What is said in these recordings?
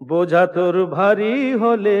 বোঝা তোর ভারী হলে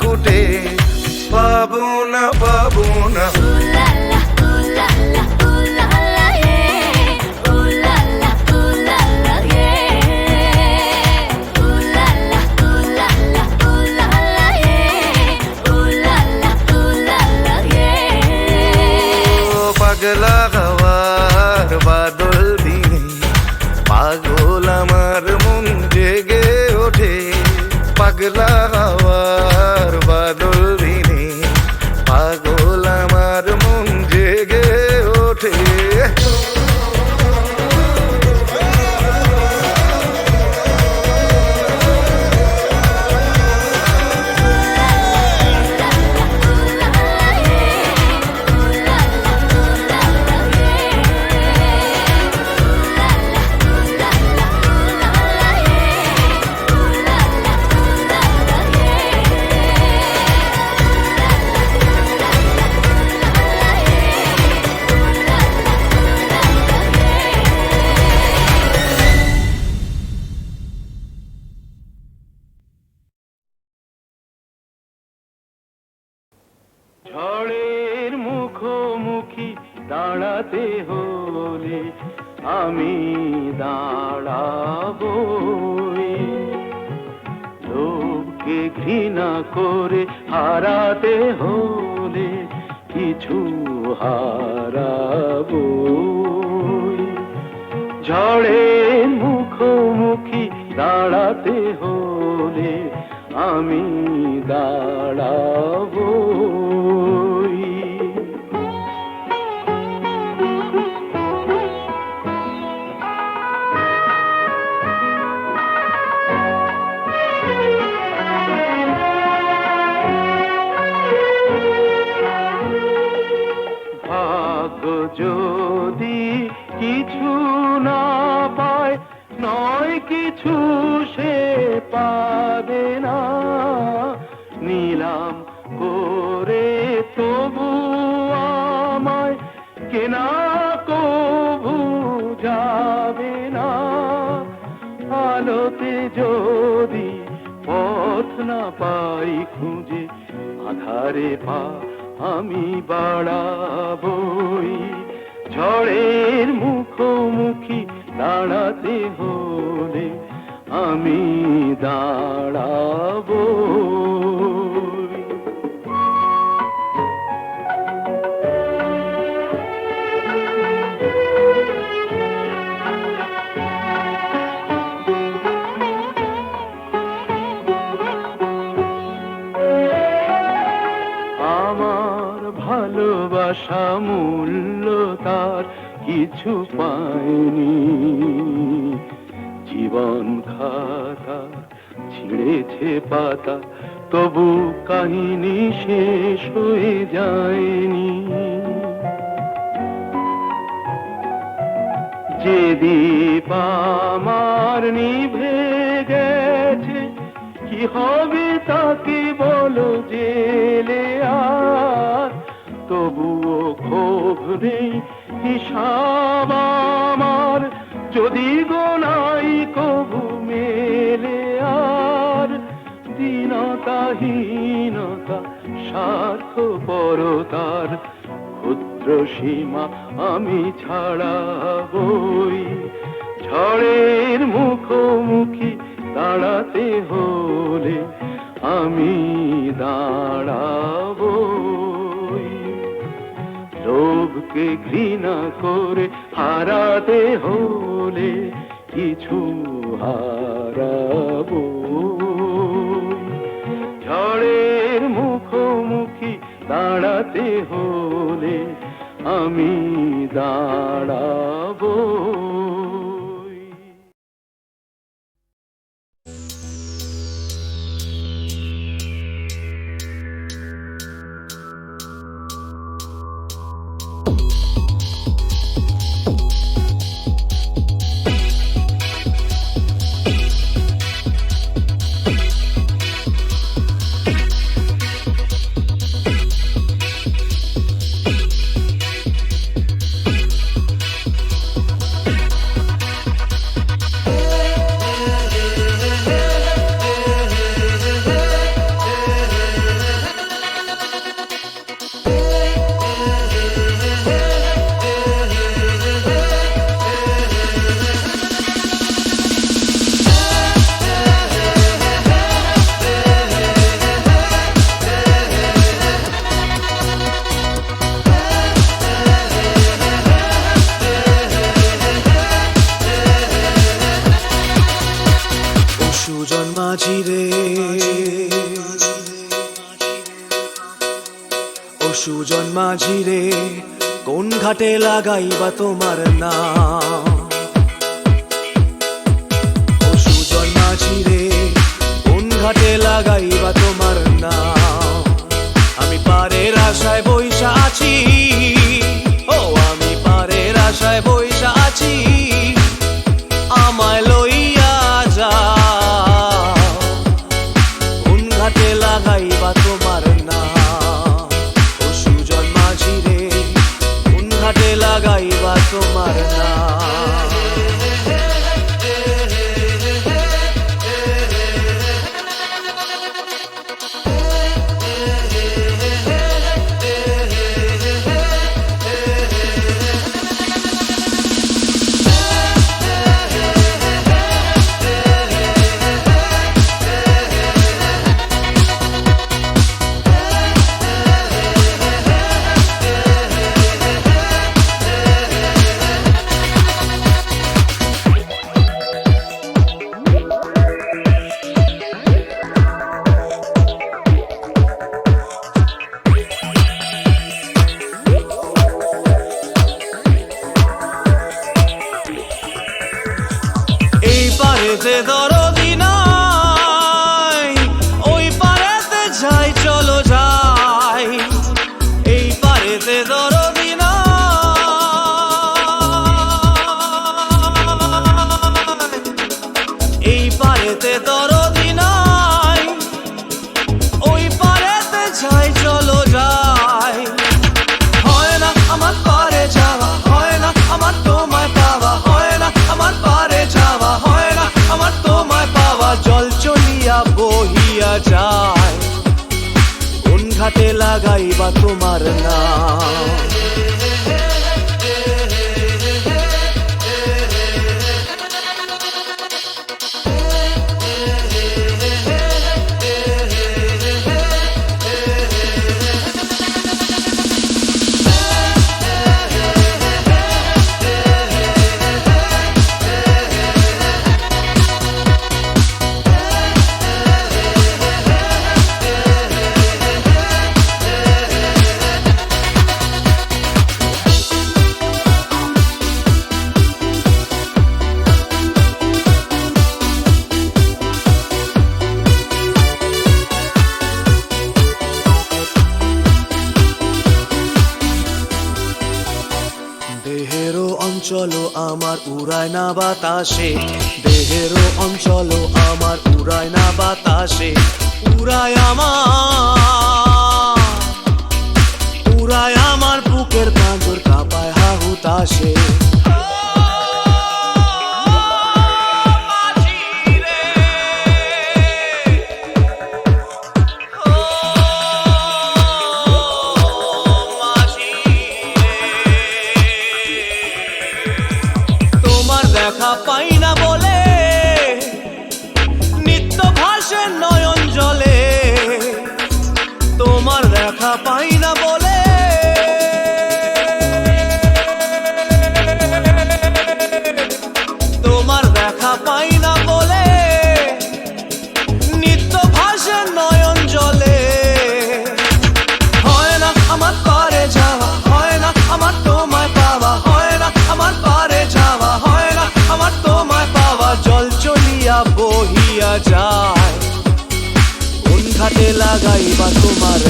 কুটে পাবো না আমার লোককে ঘৃণা করে হারাতে হলে কিছু হারাবো। ঝড়ে মুখোমুখি দাঁড়াতে হলে আমি দাঁড়াবো। কেনা কবু যাবে না। আলোতে যদি পথ না পাই খুঁজে, আধারে পা আমি বাড়াবই। ঝড়ের মুখোমুখি দাঁড়াতে হলে আমি দাঁড়াবো কিছু পায়নি জীবন খাতা ছিঁড়েছে পাতা, তবু কাহিনী শেষ হয়ে যায়নি। যে দীপ আমার নিভে গেছে, কি হবে তাকে বলো জেলে আর? তবুও ক্ষোভ নেই হিসাব আমার, যদি গোনাই কবু মেলে আর। দীনতাহীনতা স্বার্থ পরতার ক্ষুদ্র সীমা আমি ছাড়াবই। ঝড়ের মুখোমুখি দাঁড়াতে হলে আমি দাঁড়াবই। বন্ধুকে ঘৃণা করে? হারাতে হলে কিছু হারাবো। ঝড়ের মুখোমুখি দাঁড়াতে হলে আমি দাঁড়াবো। লাগাইবা তোমার নাম। তোমার নাম। বাতাসে, দেহের অঞ্চল আমার উড়ায় না বাতাসে। উড়ায় আমার উড়ায় আমার বুকের কাঁদর কাঁপায় হাহুতাসে লাগাইবা তোমার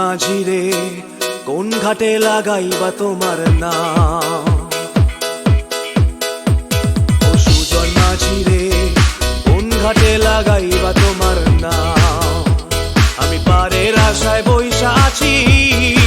মাঝি রে কোন ঘাটে লাগাইবা তোমার না সুজন মাঝি রে কোন ঘাটে তোমার আমি পারের আশায় বৈশাখী আছি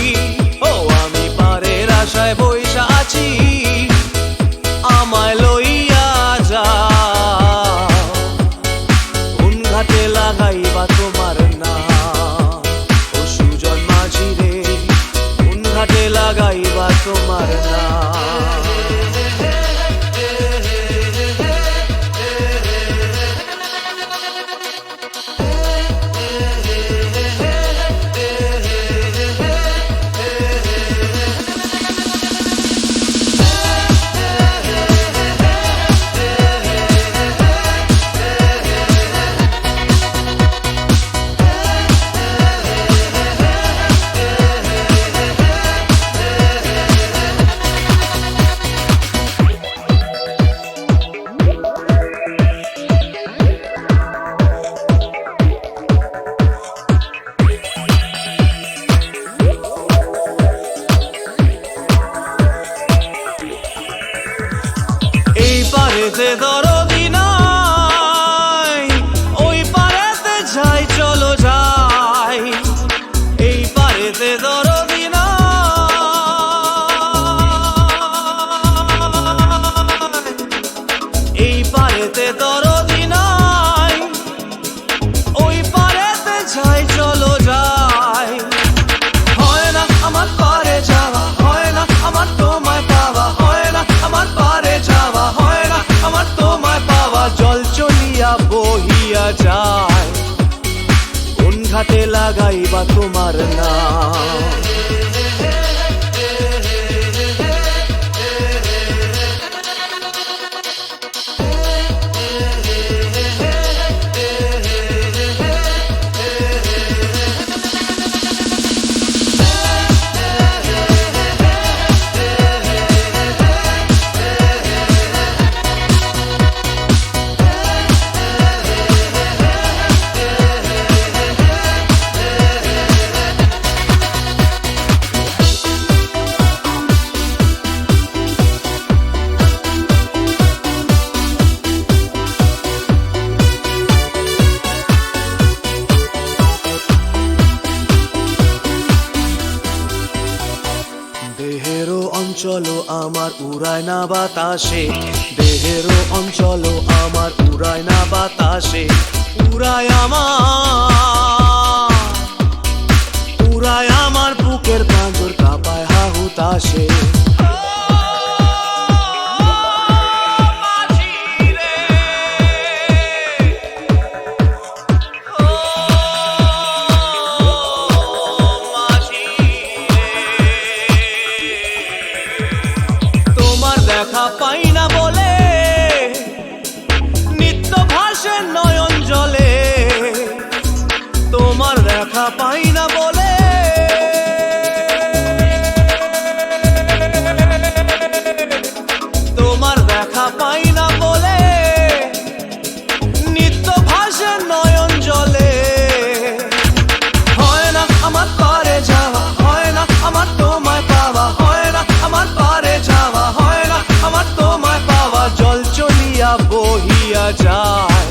そ。আমার উড়ায় না বাতাসে। দেহেরও অঞ্চল আমার উড়ায় না বাতাসে। উড়ায় আমার উড়ায় আমার বুকের পাঁজর কাপায় হাহুতাসে করা যায়।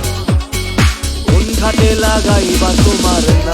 কোন ঘাটে লাগাইবা তোমার না